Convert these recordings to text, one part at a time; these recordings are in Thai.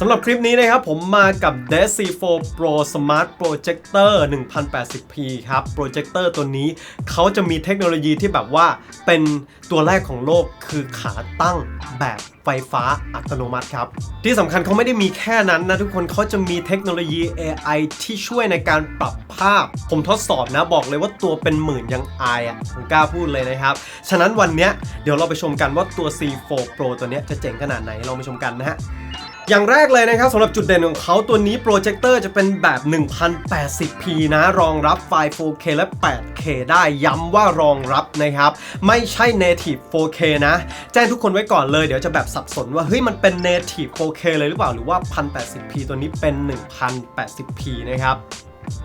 สำหรับคลิปนี้นะครับผมมากับ Desi4 Pro Smart Projector 1080p ครับ โปรเจคเตอร์ตัวนี้เขาจะมีเทคโนโลยีที่แบบว่าเป็นตัวแรกของโลกคือขาตั้งแบบไฟฟ้าอัตโนมัติครับ ที่สำคัญเขาไม่ได้มีแค่นั้นนะทุกคนเขาจะมีเทคโนโลยี AI ที่ช่วยในการปรับภาพ ผมทดสอบนะบอกเลยว่าตัวเป็นหมื่นยังอายอะผมกล้าพูดเลยนะครับ ฉะนั้นวันนี้เดี๋ยวเราไปชมกันว่าตัว C4 Pro ตัวนี้จะเจ๋งขนาดไหนลองไปชมกันนะฮะ อย่างแรกเลยนะครับสำหรับจุดเด่นของเขาตัวนี้โปรเจคเตอร์จะเป็นแบบ 1080p นะ รองรับไฟล์ 4K และ 8K ได้ย้ำว่ารองรับนะครับ ไม่ใช่ native 4K นะ แจ้งทุกคนไว้ก่อนเลยเดี๋ยวจะแบบสับสนว่า เฮ้ย มันเป็น native 4K เลยหรือเปล่า หรือว่า 1080p ตัวนี้เป็น 1080p นะครับ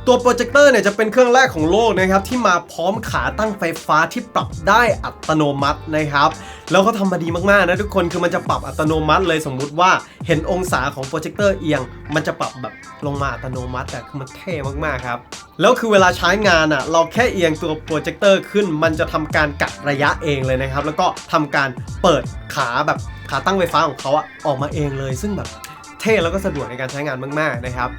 ตัวโปรเจคเตอร์เนี่ยจะเป็นเครื่องแรกของโลกนะครับที่มาพร้อมขาตั้งไฟฟ้าที่ปรับได้อัตโนมัตินะครับแล้วเขาทำมาดีมากๆนะทุกคนคือมันจะปรับอัตโนมัติเลยสมมุติว่าเห็นองศาของโปรเจคเตอร์เอียง มันจะปรับแบบลงมาอัตโนมัติแต่คือมันเท่มากๆครับแล้วคือเวลาใช้งานอะเราแค่เอียงตัวโปรเจคเตอร์ขึ้น มันจะทำการกักระยะเองเลยนะครับแล้วก็ทำการเปิดขาแบบขาตั้งไฟฟ้าของเขาอะออกมาเองเลย ซึ่งแบบเท่แล้วก็สะดวกในการใช้งานมากๆนะครับ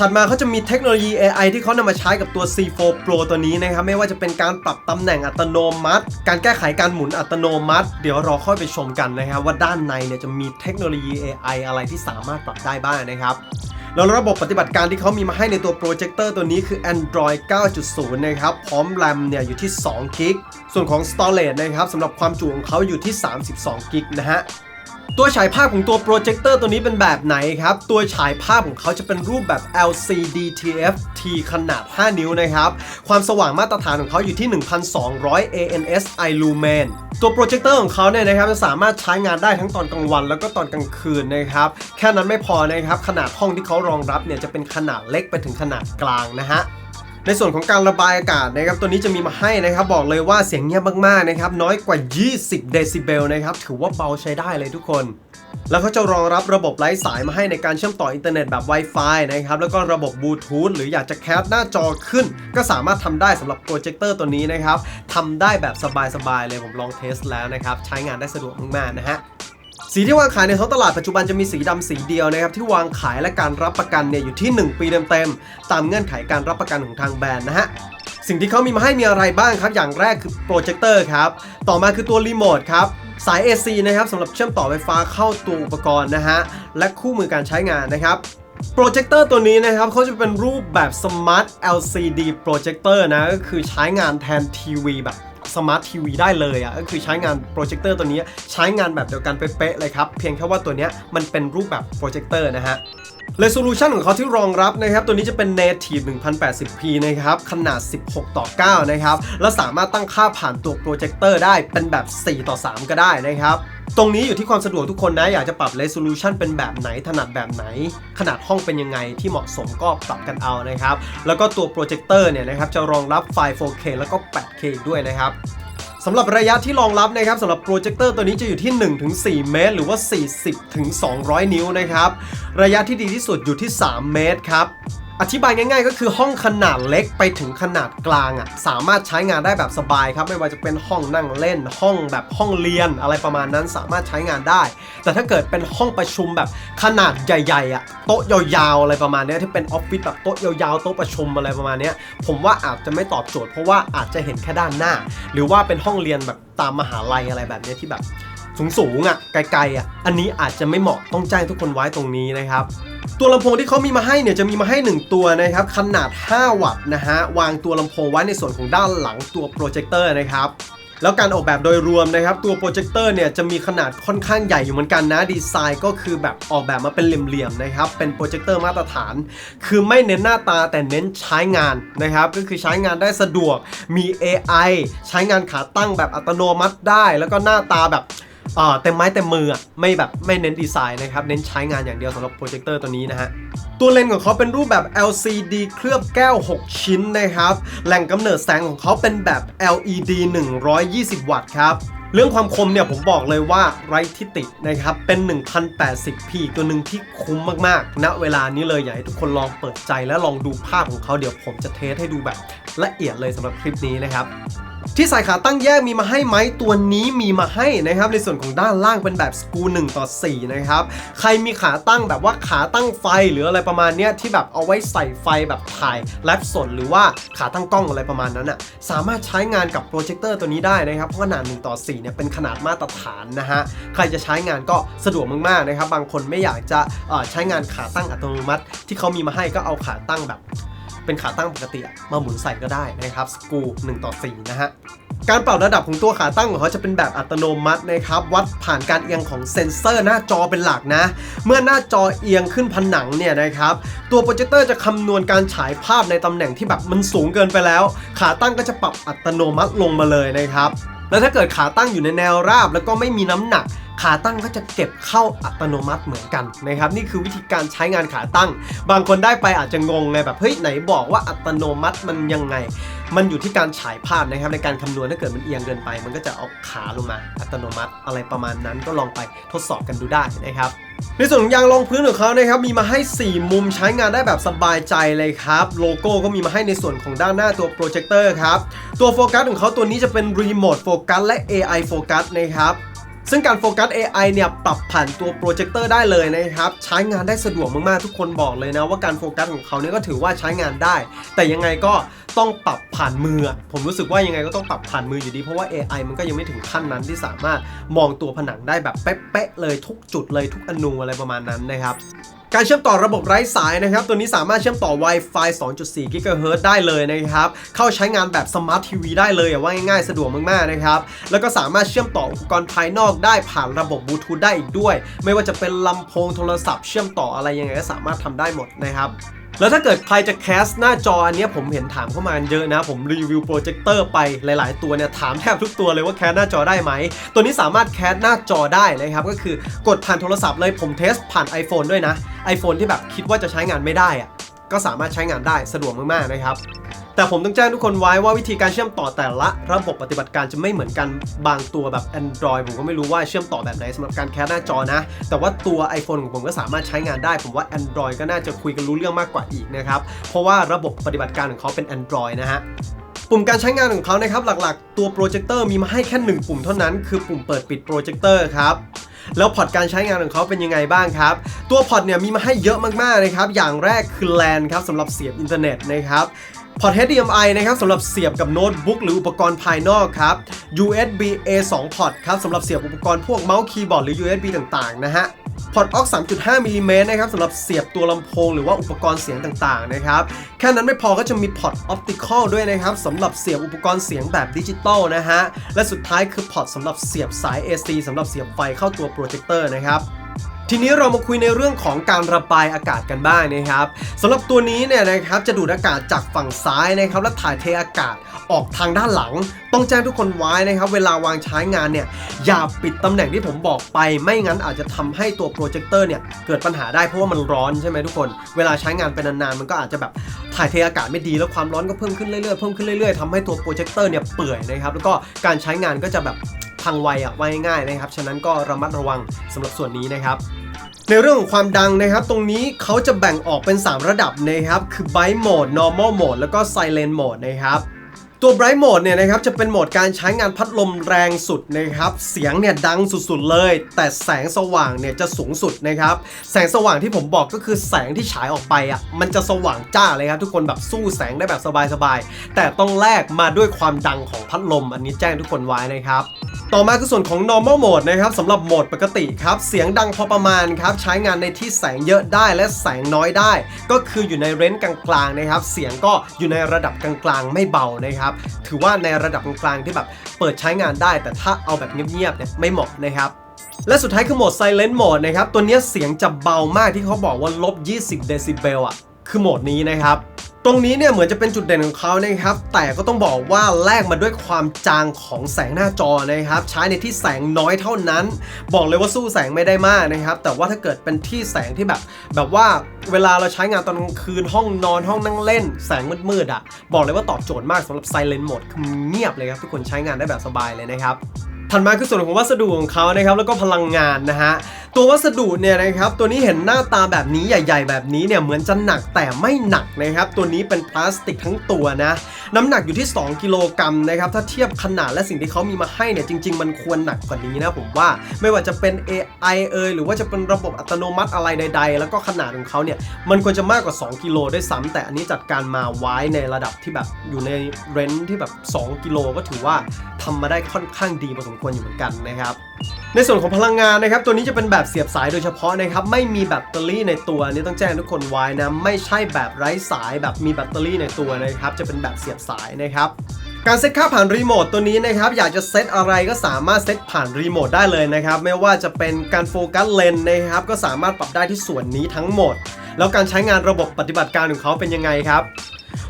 ถัดมาเขาจะมีเทคโนโลยี AI ที่เขานำมาใช้กับตัว C4 Pro ตัวนี้นะครับ ไม่ว่าจะเป็นการปรับตำแหน่งอัตโนมัติ การแก้ไขการหมุนอัตโนมัติ เดี๋ยวรอค่อยไปชมกันนะครับ ว่าด้านในเนี่ยจะมีเทคโนโลยี AI อะไรที่สามารถปรับได้บ้างนะครับแล้วระบบปฏิบัติการที่เขามีมาให้ในตัวโปรเจคเตอร์ตัวนี้คือ Android 9.0 นะครับ พร้อม RAM เนี่ยอยู่ที่2 g b ส่วนของ Storage นะครับสำหรับความจุของเขาอยู่ที่32 g b นะฮะ ตัวฉายภาพของตัวโปรเจคเตอร์ตัวนี้เป็นแบบไหนครับ ตัวฉายภาพของเขาจะเป็นรูปแบบ LCD TFT ขนาด 5 นิ้วนะครับ ความสว่างมาตรฐานของเขาอยู่ที่ 1,200 ANSI lumen ตัวโปรเจคเตอร์ของเขาเนี่ยนะครับจะสามารถใช้งานได้ทั้งตอนกลางวัน แล้วก็ตอนกลางคืนนะครับ แค่นั้นไม่พอนะครับ ขนาดห้องที่เขารองรับเนี่ยจะเป็นขนาดเล็กไปถึงขนาดกลางนะฮะ ในส่วนของการระบายอากาศนะครับตัวนี้จะมีมาให้นะครับ บอกเลยว่าเสียงเงียบมากๆนะครับน้อยกว่า 20 เดซิเบลนะครับถือว่าเบาใช้ได้เลยทุกคน แล้วเขาจะรองรับระบบไร้สายมาให้ในการเชื่อมต่ออินเทอร์เน็ตแบบ Wi-Fi นะครับแล้วก็ระบบบลูทูธหรืออยากจะแคปหน้าจอขึ้น ก็สามารถทำได้สำหรับโปรเจคเตอร์ตัวนี้นะครับทำได้แบบสบายๆเลยผมลองเทสแล้วนะครับใช้งานได้สะดวกมากๆนะฮะ สีที่วางขายในท้องตลาดปัจจุบันจะมีสีดำสีเดียวนะครับที่วางขายและการรับประกันเนี่ยอยู่ที่ 1 ปีเต็มๆตามเงื่อนไขการรับประกันของทางแบรนด์นะฮะสิ่งที่เขามีมาให้มีอะไรบ้างครับ อย่างแรกคือโปรเจคเตอร์ครับ ต่อมาคือตัวรีโมทครับ สาย AC นะครับสำหรับเชื่อมต่อไฟฟ้าเข้าตัวอุปกรณ์นะฮะ และคู่มือการใช้งานนะครับโปรเจคเตอร์ตัวนี้นะครับเขาจะเป็นรูปแบบ Smart LCD Projector นะ ก็คือใช้งานแทนทีวีแบบ สมาร์ททีวีได้เลยอะก็คือใช้งานโปรเจคเตอร์ตัวนี้ใช้งานแบบเดียวกันเป๊ะๆเลยครับ เพียงแค่ว่าตัวนี้มันเป็นรูปแบบโปรเจคเตอร์นะฮะ Resolution ของเขาที่รองรับนะครับ ตัวนี้จะเป็น Native 1080p นะครับ ขนาด 16 ต่อ 9 นะครับ และสามารถตั้งค่าผ่านตัวโปรเจคเตอร์ได้เป็นแบบ 4 ต่อ 3 ก็ได้นะครับ ตรงนี้อยู่ที่ความสะดวกทุกคนนะ อยากจะปรับ Resolution เป็นแบบไหนถนัดแบบไหน ขนาดห้องเป็นยังไงที่เหมาะสมก็ปรับกันเอานะครับ แล้วก็ตัวโปรเจคเตอร์เนี่ยนะครับจะรองรับไฟล์ 4K แล้วก็ 8K ด้วยนะครับสำหรับระยะที่รองรับนะครับสำหรับโปรเจคเตอร์ตัวนี้จะอยู่ที่ 1-4 เมตร หรือว่า 40-200 นิ้วนะครับ ระยะที่ดีที่สุดอยู่ที่ 3 เมตรครับ อธิบายง่ายๆ ก็คือห้องขนาดเล็กไปถึงขนาดกลางอะสามารถใช้งานได้แบบสบายครับไม่ว่าจะเป็นห้องนั่งเล่น ห้องแบบห้องเรียนอะไรประมาณนั้นสามารถใช้งานได้ แต่ถ้าเกิดเป็นห้องประชุมแบบขนาดใหญ่ๆอะโต๊ะยาวๆอะไรประมาณนี้ที่เป็นออฟฟิศแบบโต๊ะยาวๆโต๊ะประชุมอะไรประมาณนี้ผมว่าอาจจะไม่ตอบโจทย์เพราะว่าอาจจะเห็นแค่ด้านหน้า หรือว่าเป็นห้องเรียนแบบตามมหาลัยอะไรแบบนี้ที่แบบสูงๆอะไกลๆอะอันนี้อาจจะไม่เหมาะต้องแจ้งทุกคนไว้ตรงนี้นะครับ ตัวลำโพงที่เขามีมาให้เนี่ยจะมีมาให้ 1 ตัวนะครับขนาด 5 วัตต์นะฮะวางตัวลำโพงไว้ในส่วนของด้านหลังตัวโปรเจคเตอร์นะครับแล้วการออกแบบโดยรวมนะครับ ตัวโปรเจคเตอร์เนี่ยจะมีขนาดค่อนข้างใหญ่อยู่เหมือนกันนะดีไซน์ก็คือแบบออกแบบมาเป็นเหลี่ยมๆนะครับเป็นโปรเจคเตอร์มาตรฐาน คือไม่เน้นหน้าตาแต่เน้นใช้งานนะครับก็คือใช้งานได้สะดวกมี AI ใช้งานขาตั้งแบบอัตโนมัติได้ แล้วก็หน้าตาแบบ เต็มไม้เต็มมืออะไม่แบบไม่เน้นดีไซน์นะครับ เน้นใช้งานอย่างเดียวสำหรับโปรเจคเตอร์ตัวนี้นะฮะ ตัวเลนส์ของเขาเป็นรูปแบบ LCD เคลือบแก้ว 6 ชิ้นนะครับ แหล่งกำเนิดแสงของเขาเป็นแบบ LED 120 วัตต์ครับเรื่องความคมเนี่ยผมบอกเลยว่าไร้ทิตินะครับ เป็น 1080p ตัวหนึ่งที่คุ้มมากๆณเวลานี้เลยอยากให้ทุกคนลองเปิดใจและลองดูภาพของเขาเดี๋ยวผมจะเทสให้ดูแบบละเอียดเลยสำหรับคลิปนี้นะครับ ที่ใส่ขาตั้งแยกมีมาให้ไหมตัวนี้มีมาให้นะครับ ในส่วนของด้านล่างเป็นแบบสกู1ต่อ4นะครับ ใครมีขาตั้งแบบว่าขาตั้งไฟหรืออะไรประมาณเนี้ยที่แบบเอาไว้ใส่ไฟแบบถ่ายไลฟ์สดหรือว่าขาตั้งกล้องอะไรประมาณนั้นอะสามารถใช้งานกับโปรเจคเตอร์ตัวนี้ได้นะครับเพราะขนาด1ต่อ4เนี่ยเป็นขนาดมาตรฐานนะฮะใครจะใช้งานก็สะดวกมากๆนะครับบางคนไม่อยากจะใช้งานขาตั้งอัตโนมัติ ที่เขามีมาให้ก็เอาขาตั้งแบบ เป็นขาตั้งปกติมาหมุนใส่ก็ได้นะครับสกรู1ต่อ4นะฮะการปรับระดับของตัวขาตั้งของเขาจะเป็นแบบอัตโนมัตินะครับ วัดผ่านการเอียงของเซ็นเซอร์หน้าจอเป็นหลักนะ เมื่อหน้าจอเอียงขึ้นผนังเนี่ยนะครับ ตัวโปรเจคเตอร์จะคำนวณการฉายภาพในตำแหน่งที่แบบมันสูงเกินไปแล้ว ขาตั้งก็จะปรับอัตโนมัติลงมาเลยนะครับ แล้วถ้าเกิดขาตั้งอยู่ในแนวราบแล้วก็ไม่มีน้ำหนัก ขาตั้งก็จะเก็บเข้าอัตโนมัติเหมือนกันนะครับนี่คือวิธีการใช้งานขาตั้ง บางคนได้ไปอาจจะงงไงแบบเฮ้ยไหนบอกว่าอัตโนมัติมันยังไง มันอยู่ที่การฉายภาพนะครับในการคำนวณถ้าเกิดมันเอียงเกินไป มันก็จะเอาขาลงมาอัตโนมัติอะไรประมาณนั้นก็ลองไปทดสอบกันดูได้นะครับในส่วนของยางรองพื้นของเขานะครับมีมาให้ 4 มุมใช้งานได้แบบสบายใจเลยครับ โลโก้ก็มีมาให้ในส่วนของด้านหน้าตัวโปรเจคเตอร์ครับ ตัวโฟกัสของเขาตัวนี้จะเป็นรีโมทโฟกัสและ AI โฟกัสนะครับ ซึ่งการโฟกัส AI เนี่ยปรับผ่านตัวโปรเจคเตอร์ได้เลยนะครับ ใช้งานได้สะดวกมากๆ ทุกคนบอกเลยนะว่าการโฟกัสของเขาเนี่ยก็ถือว่าใช้งานได้ แต่ยังไงก็ต้องปรับผ่านมือ ผมรู้สึกว่ายังไงก็ต้องปรับผ่านมืออยู่ดี เพราะว่า AI มันก็ยังไม่ถึงขั้นนั้นที่สามารถมองตัวผนังได้แบบเป๊ะๆเลยทุกจุดเลยทุกอนูอะไรประมาณนั้นนะครับ การเชื่อมต่อระบบไร้สายนะครับ ตัวนี้สามารถเชื่อมต่อ Wi-Fi 2.4 GHz ได้เลยนะครับ เข้าใช้งานแบบสมาร์ททีวีได้เลยว่าง่ายๆ สะดวกมากๆนะครับ แล้วก็สามารถเชื่อมต่ออุปกรณ์ภายนอกได้ผ่านระบบบลูทูธได้อีกด้วย ไม่ว่าจะเป็นลำโพงโทรศัพท์เชื่อมต่ออะไรยังไงก็สามารถทำได้หมดนะครับ แล้วถ้าเกิดใครจะแคสหน้าจออันนี้ผมเห็นถามเข้ามาเยอะนะ ผมรีวิวโปรเจคเตอร์ไปหลาย ๆ ตัวเนี่ยถามแทบทุกตัวเลยว่าแคสหน้าจอได้ไหม ตัวนี้สามารถแคสหน้าจอได้นะครับ ก็คือกดผ่านโทรศัพท์เลยผมเทสผ่าน iPhone ด้วยนะ iPhone ที่แบบคิดว่าจะใช้งานไม่ได้อะก็สามารถใช้งานได้สะดวกมาก ๆ นะครับ แต่ผมต้องแจ้งทุกคนไว้ว่าวิธีการเชื่อมต่อแต่ละระบบปฏิบัติการจะไม่เหมือนกันบางตัวแบบ Android ผมก็ไม่รู้ว่าเชื่อมต่อแบบไหนสำหรับการแคสหน้าจอนะ แต่ว่าตัว iPhone ของผมก็สามารถใช้งานได้ ผมว่า Android ก็น่าจะคุยกันรู้เรื่องมากกว่าอีกนะครับ เพราะว่าระบบปฏิบัติการของเขาเป็น Android นะฮะปุ่มการใช้งานของเขานะครับหลักๆ ตัวโปรเจคเตอร์มีมาให้แค่หนึ่งปุ่มเท่านั้นคือปุ่มเปิดปิดโปรเจคเตอร์ครับแล้วพอร์ตการใช้งานของเขาเป็นยังไงบ้างครับ ตัวพอร์ตเนี่ยมีมาให้เยอะมากๆนะครับ อย่างแรกคือ LAN ครับสำหรับเสียบอินเทอร์เน็ตนะครับ พอร์ต HDMI นะครับสำหรับเสียบกับโน้ตบุ๊กหรืออุปกรณ์ภายนอกครับ USB A 2พอร์ตครับสำหรับเสียบอุปกรณ์พวกเมาส์คีย์บอร์ดหรือ USB ต่างๆนะฮะพอร์ต aux 3.5มิลลิเมตรนะครับสำหรับเสียบตัวลำโพงหรือว่าอุปกรณ์เสียงต่างๆนะครับแค่นั้นไม่พอก็จะมีพอร์ต optical ด้วยนะครับสำหรับเสียบอุปกรณ์เสียงแบบดิจิตอลนะฮะและสุดท้ายคือพอร์ตสำหรับเสียบสาย AC สำหรับเสียบไฟเข้าตัวโปรเจคเตอร์นะครับ ทีนี้เรามาคุยในเรื่องของการระบายอากาศกันบ้างนะครับสำหรับตัวนี้เนี่ยนะครับจะดูดอากาศจากฝั่งซ้ายนะครับและถ่ายเทอากาศออกทางด้านหลัง ต้องแจ้งทุกคนไว้นะครับ เวลาวางใช้งานเนี่ยอย่าปิดตำแหน่งที่ผมบอกไป ไม่งั้นอาจจะทำให้ตัวโปรเจคเตอร์เนี่ยเกิดปัญหาได้เพราะว่ามันร้อนใช่ไหมทุกคน เวลาใช้งานไปนานๆมันก็อาจจะแบบถ่ายเทอากาศไม่ดีแล้วความร้อนก็เพิ่มขึ้นเรื่อยๆเพิ่มขึ้นเรื่อยๆทำให้ตัวโปรเจคเตอร์เนี่ยเปื่อยนะครับแล้วก็การใช้งานก็จะแบบ พังไวอะไวง่ายนะครับ ฉะนั้นก็ระมัดระวังสำหรับส่วนนี้นะครับ ในเรื่องของความดังนะครับ ตรงนี้เขาจะแบ่งออกเป็น 3 ระดับนะครับ คือ Bright Mode Normal Mode แล้วก็ Silent Mode นะครับตัว Bright Mode เนี่ยนะครับจะเป็นโหมดการใช้งานพัดลมแรงสุดนะครับ เสียงเนี่ยดังสุดๆเลย แต่แสงสว่างเนี่ยจะสูงสุดนะครับ แสงสว่างที่ผมบอกก็คือแสงที่ฉายออกไปอะมันจะสว่างจ้าเลยครับ ทุกคนแบบสู้แสงได้แบบสบายๆ แต่ต้องแลกมาด้วยความดังของพัดลมอันนี้แจ้งทุกคนไว้นะครับ ต่อมาคือส่วนของ normal mode นะครับสำหรับโหมดปกติครับ เสียงดังพอประมาณครับ ใช้งานในที่แสงเยอะได้และแสงน้อยได้ ก็คืออยู่ในเรนจ์กลางๆนะครับ เสียงก็อยู่ในระดับกลางๆ ไม่เบานะครับ ถือว่าในระดับกลางๆที่แบบเปิดใช้งานได้ แต่ถ้าเอาแบบเงียบๆเนี่ยไม่เหมาะนะครับและสุดท้ายคือโหมด Silent Mode นะครับ ตัวนี้เสียงจะเบามากที่เขาบอกว่าลบ 20 เดซิเบลอะ คือโหมดนี้นะครับ ตรงนี้เนี่ยเหมือนจะเป็นจุดเด่นของเขานะครับ แต่ก็ต้องบอกว่าแลกมาด้วยความจางของแสงหน้าจอนะครับ ใช้ในที่แสงน้อยเท่านั้น บอกเลยว่าสู้แสงไม่ได้มากนะครับ แต่ว่าถ้าเกิดเป็นที่แสงที่แบบ แบบว่าเวลาเราใช้งานตอนกลางคืนห้องนอนห้องนั่งเล่น แสงมืดๆอะ บอกเลยว่าตอบโจทย์มากสำหรับ Silent Mode คือเงียบเลยครับทุกคนใช้งานได้แบบสบายเลยนะครับ ถัดมาคือส่วนของวัสดุของเขานะครับแล้วก็พลังงานนะฮะตัววัสดุเนี่ยนะครับตัวนี้เห็นหน้าตาแบบนี้ใหญ่ ๆ แบบนี้เนี่ยเหมือนจะหนักแต่ไม่หนักนะครับตัวนี้เป็นพลาสติกทั้งตัวนะน้ำหนักอยู่ที่ 2 กิโลกรัมนะครับถ้าเทียบขนาดและสิ่งที่เขามีมาให้เนี่ยจริง ๆ มันควรหนักกว่านี้นะผมว่าไม่ว่าจะเป็น AI เอยหรือว่าจะเป็นระบบอัตโนมัติอะไรใด ๆ แล้วก็ขนาดของเขาเนี่ยมันควรจะมากกว่า 2 กิโลด้วยซ้ำแต่อันนี้จัดการมาไว้ในระดับที่แบบอยู่ในเรนที่แบบ 2 กิโลก็ถือว่าทำมาได้ค่อนข้างดีพอสมควรอยู่เหมือนกันนะครับในส่วนของพลังงานนะครับ ตัวนี้จะเป็นแบบเสียบสายโดยเฉพาะนะครับ ไม่มีแบตเตอรี่ในตัวนี่ต้องแจ้งทุกคนไว้นะ ไม่ใช่แบบไร้สายแบบมีแบตเตอรี่ในตัวนะครับ จะเป็นแบบเสียบสายนะครับการเซตค่าผ่านรีโมทตัวนี้นะครับ อยากจะเซตอะไรก็สามารถเซตผ่านรีโมทได้เลยนะครับ ไม่ว่าจะเป็นการโฟกัสเลนส์นะครับ ก็สามารถปรับได้ที่ส่วนนี้ทั้งหมด แล้วการใช้งานระบบปฏิบัติการของเขาเป็นยังไงครับ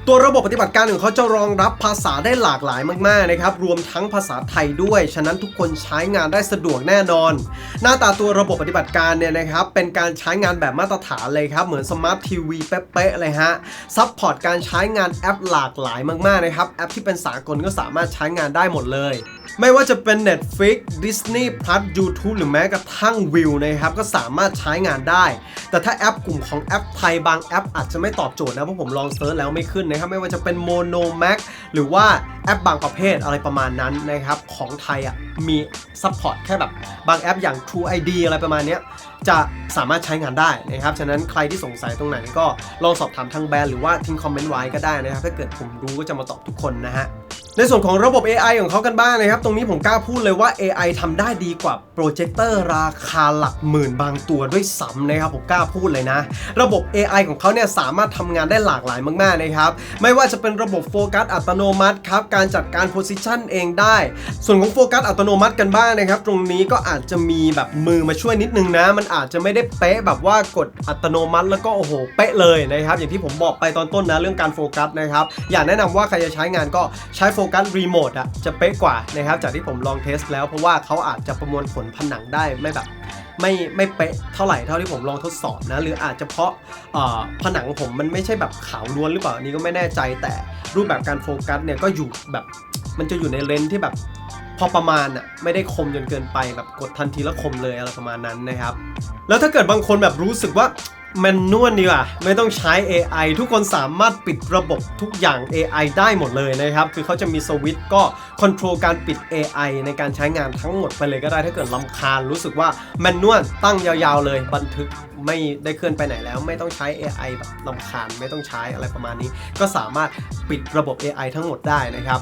ตัวระบบปฏิบัติการของเขาจะรองรับภาษาได้หลากหลายมากๆนะครับ รวมทั้งภาษาไทยด้วย ฉะนั้นทุกคนใช้งานได้สะดวกแน่นอน หน้าตาตัวระบบปฏิบัติการเนี่ยนะครับ เป็นการใช้งานแบบมาตรฐานเลยครับ เหมือนสมาร์ททีวีเป๊ะๆเลยฮะ ซัพพอร์ตการใช้งานแอปหลากหลายมากๆนะครับ แอปที่เป็นสากลก็สามารถใช้งานได้หมดเลย ไม่ว่าจะเป็น Netflix Disney Plus YouTube หรือแม้กระทั่งวิวนะครับ ก็สามารถใช้งานได้ แต่ถ้าแอปกลุ่มของแอปไทยบางแอปอาจจะไม่ตอบโจทย์นะ เพราะผมลองเซิร์ชแล้วไม่ขึ้นนะครับ ไม่ว่าจะเป็น Mono Max หรือว่าแอปบางประเภทอะไรประมาณนั้นนะครับ ของไทยอะมีซัพพอร์ตแค่แบบบางแอปอย่าง True ID อะไรประมาณนี้จะสามารถใช้งานได้นะครับ ฉะนั้นใครที่สงสัยตรงไหนก็ลองสอบถามทางแบรนด์หรือว่าทิ้งคอมเมนต์ไว้ก็ได้นะครับ ถ้าเกิดผมรู้ก็จะมาตอบทุกคนนะฮะ ในส่วนของระบบ AI ของเขากันบ้างนะครับ ตรงนี้ผมกล้าพูดเลยว่า AI ทำได้ดีกว่า โปรเจคเตอร์ราคาหลักหมื่นบางตัวด้วยซ้ำนะครับผมกล้าพูดเลยนะ ระบบ AI ของเขาเนี่ยสามารถทำงานได้หลากหลายมากๆนะครับ ไม่ว่าจะเป็นระบบโฟกัสอัตโนมัติครับ การจัดการโพซิชันเองได้ ส่วนของโฟกัสอัตโนมัติกันบ้างนะครับ ตรงนี้ก็อาจจะมีแบบมือมาช่วยนิดนึงนะ มันอาจจะไม่ได้เป๊ะแบบว่ากดอัตโนมัติแล้วก็โอ้โหเป๊ะเลยนะครับอย่างที่ผมบอกไปตอนต้นนะเรื่องการโฟกัสนะครับอยากแนะนำว่าใครจะใช้งานก็ใช้โฟกัสรีโมทอะจะเป๊ะกว่านะครับจากที่ผมลองเทสแล้วเพราะว่าเขาอาจจะประมวลผลผนังได้ไม่แบบไม่ไม่เป๊ะเท่าไหร่เท่าที่ผมลองทดสอบนะ หรืออาจจะเพราะผนังผมมันไม่ใช่แบบขาวล้วนหรือเปล่านนี้ก็ไม่แน่ใจแต่รูปแบบการโฟกัสเนี่ยก็อยู่แบบมันจะอยู่ในเลนส์ที่แบบพอประมาณอะไม่ได้คมจนเกินไปแบบกดทันทีแล้วคมเลยอะไรประมาณนั้นนะครับ แล้วถ้าเกิดบางคนแบบรู้สึกว่า แมนนวลดีกว่าไม่ต้องใช้ AI ทุกคนสามารถปิดระบบทุกอย่าง AI ได้หมดเลยนะครับ คือเขาจะมีสวิตช์ก็คอนโทรลการปิด AI ในการใช้งานทั้งหมดไปเลยก็ได้ถ้าเกิดลำคาญรู้สึกว่าแมนนวลตั้งยาวๆเลยบันทึกไม่ได้เคลื่อนไปไหนแล้วไม่ต้องใช้ AI แบบลำคาญไม่ต้องใช้อะไรประมาณนี้ ก็สามารถปิดระบบ AI ทั้งหมดได้นะครับ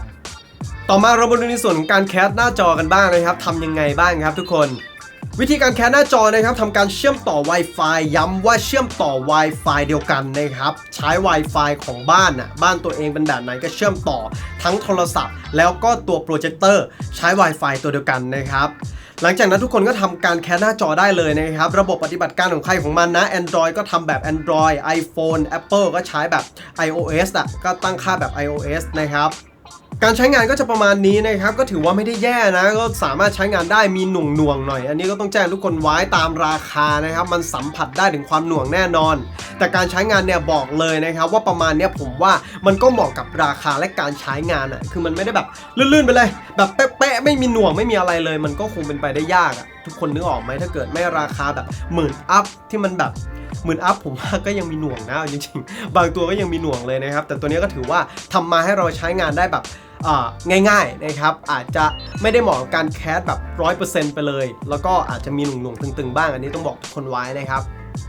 ต่อมาเรามาดูในส่วนของการแคสหน้าจอกันบ้างนะครับทำยังไงบ้างครับทุกคน วิธีการแคสหน้าจอนะครับทำการเชื่อมต่อ Wi-Fi ย้ำว่าเชื่อมต่อ Wi-Fi เดียวกันนะครับ ใช้ Wi-Fi ของบ้านน่ะบ้านตัวเองเป็นแบบไหนก็เชื่อมต่อทั้งโทรศัพท์ แล้วก็ตัวโปรเจคเตอร์ใช้ Wi-Fi ตัวเดียวกันนะครับหลังจากนั้นทุกคนก็ทำการแคสหน้าจอได้เลยนะครับ ระบบปฏิบัติการของใครของมันนะ Android ก็ทำแบบ Android iPhone Apple ก็ใช้แบบ iOS อะก็ตั้งค่าแบบ iOS นะครับ การใช้งานก็จะประมาณนี้นะครับก็ถือว่าไม่ได้แย่นะ ก็สามารถใช้งานได้มีหน่วงหน่วงหน่อย อันนี้ก็ต้องแจ้งทุกคนไว้ตามราคานะครับ มันสัมผัสได้ถึงความหน่วงแน่นอน แต่การใช้งานเนี่ยบอกเลยนะครับ ว่าประมาณเนี้ยผมว่ามันก็เหมาะกับราคาและการใช้งานอะคือมันไม่ได้แบบลื่นๆไปเลย แบบเป๊ะๆไม่มีหน่วงไม่มีอะไรเลย มันก็คงเป็นไปได้ยากอะทุกคนนึกออกไหมถ้าเกิดไม่ราคาแบบหมื่นอัพที่มันแบบหมื่นอัพผมว่าก็ยังมีหน่วงนะจริงๆ บางตัวก็ยังมีหน่วงเลยนะครับ แต่ตัวนี้ก็ถือว่าทำมาให้เราใช้งานได้แบบ ง่ายๆนะครับอาจจะไม่ได้เหมาะกับการแคสแบบร้อยเปอร์เซ็นต์ไปเลย แล้วก็อาจจะมีหน่วงๆตึงๆบ้าง อันนี้ต้องบอกทุกคนไว้นะครับ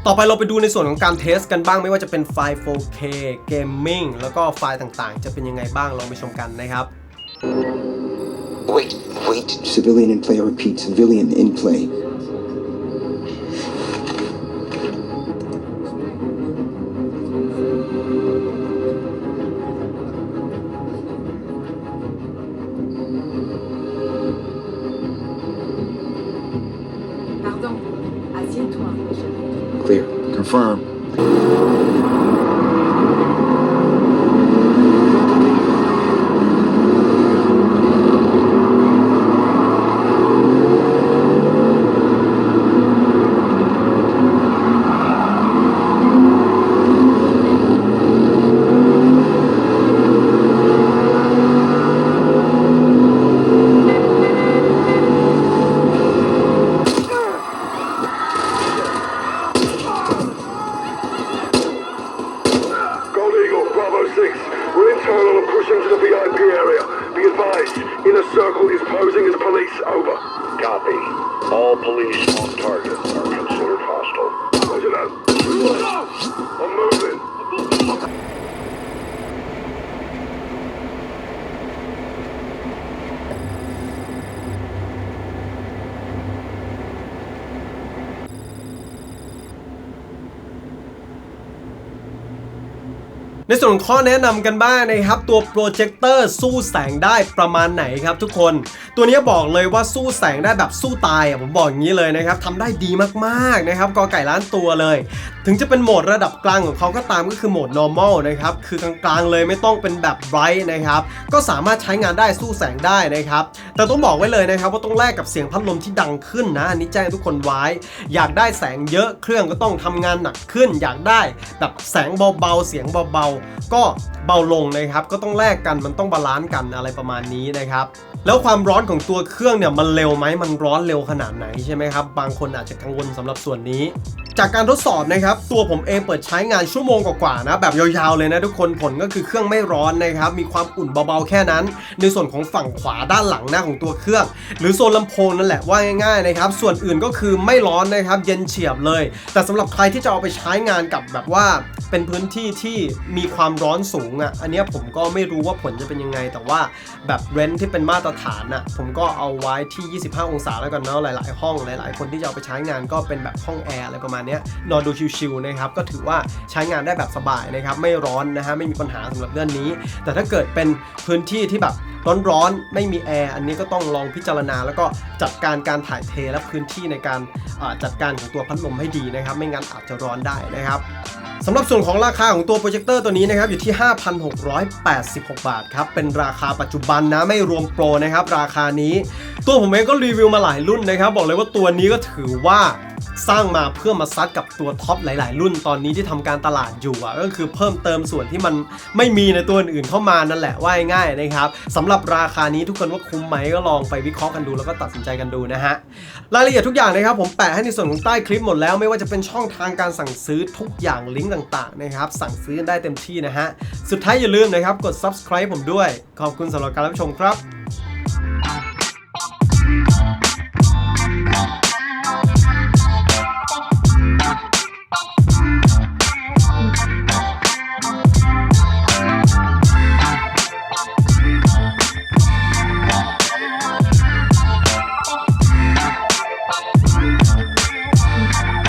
ต่อไปเราไปดูในส่วนของการเทสกันบ้างไม่ว่าจะเป็นไฟล์ 4K Gaming แล้วก็ไฟล์ต่างๆ จะเป็นยังไงบ้างลองไปชมกันนะครับ Wait, wait. Civilian in play, repeat, civilian in play. firm. ในส่วนข้อแนะนำกันบ้างนะครับ ตัวโปรเจคเตอร์สู้แสงได้ประมาณไหนครับทุกคน ตัวนี้บอกเลยว่าสู้แสงได้แบบสู้ตายอะผมบอกอย่างนี้เลยนะครับทำได้ดีมากๆนะครับกอไก่ล้านตัวเลย ถึงจะเป็นโหมดระดับกลางของเขาก็ตามก็คือโหมด normal นะครับคือกลางๆเลยไม่ต้องเป็นแบบ bright นะครับก็สามารถใช้งานได้สู้แสงได้นะครับแต่ต้องบอกไว้เลยนะครับว่าต้องแลกกับเสียงพัดลมที่ดังขึ้นนะอันนี้แจ้งทุกคนไว้ อยากได้แสงเยอะเครื่องก็ต้องทำงานหนักขึ้น อยากได้แบบแสงเบาๆเสียงเบาๆก็เบาลงนะครับก็ต้องแลกกันมันต้องบาลานซ์กันอะไรประมาณนี้นะครับ แล้วความร้อนของตัวเครื่องเนี่ยมันเร็วไหมมันร้อนเร็วขนาดไหนใช่ไหมครับ บางคนอาจจะกังวลสำหรับส่วนนี้ จากการทดสอบนะครับ ตัวผมเองเปิดใช้งานชั่วโมงกว่าๆนะ แบบยาวๆเลยนะทุกคนผลก็คือเครื่องไม่ร้อนนะครับ มีความอุ่นเบาๆแค่นั้น ในส่วนของฝั่งขวาด้านหลังหน้าของตัวเครื่อง หรือโซนลำโพงนั่นแหละว่าง่ายๆนะครับ ส่วนอื่นก็คือไม่ร้อนนะครับ เย็นเฉียบเลย แต่สำหรับใครที่จะเอาไปใช้งานกับแบบว่า เป็นพื้นที่ที่มีความร้อนสูงอะ อันนี้ผมก็ไม่รู้ว่าผลจะเป็นยังไง แต่ว่าแบบเรนท์ที่เป็นมาตรฐานอะผมก็เอาไว้ที่ 25 องศาแล้วกันเนาะหลาย ๆ ห้องหลาย ๆ คนที่จะเอาไปใช้งานก็เป็นแบบห้องแอร์อะไรประมาณนี้ยนอนดูชิวๆนะครับก็ถือว่าใช้งานได้แบบสบายนะครับไม่ร้อนนะฮะไม่มีปัญหาสำหรับเรื่องนี้ แต่ถ้าเกิดเป็นพื้นที่ที่แบบร้อนๆไม่มีแอร์อันนี้ก็ต้องลองพิจารณา แล้วก็จัดการการถ่ายเทและพื้นที่ในการจัดการของตัวพัดลมให้ดีนะครับ ไม่งั้นอาจจะร้อนได้นะครับ สำหรับส่วนของราคาของตัวโปรเจคเตอร์ตัวนี้นะครับอยู่ที่ 5,686 บาทครับ เป็นราคาปัจจุบันนะไม่รวมโปรนะครับ ราคานี้ ตัวผมเองก็รีวิวมาหลายรุ่นนะครับ บอกเลยว่าตัวนี้ก็ถือว่าสร้างมาเพื่อมาซัดกับตัวท็อปหลาย ๆ รุ่นตอนนี้ที่ทำการตลาดอยู่อะก็คือเพิ่มเติมส่วนที่มันไม่มีในตัวอื่นๆเข้ามานั่นแหละว่าง่ายนะครับสำหรับราคานี้ทุกคนว่าคุ้มไหมก็ลองไปวิเคราะห์กันดูแล้วก็ตัดสินใจกันดูนะฮะรายละเอียดทุกอย่างนะครับผมแปะให้ในส่วนของใต้คลิปหมดแล้วไม่ว่าจะเป็นช่องทางการสั่งซื้อทุกอย่างลิงก์ต่างๆนะครับสั่งซื้อได้เต็มที่นะฮะ สุดท้ายอย่าลืมนะครับกด subscribe ผมด้วย ขอบคุณสำหรับการรับชมครับ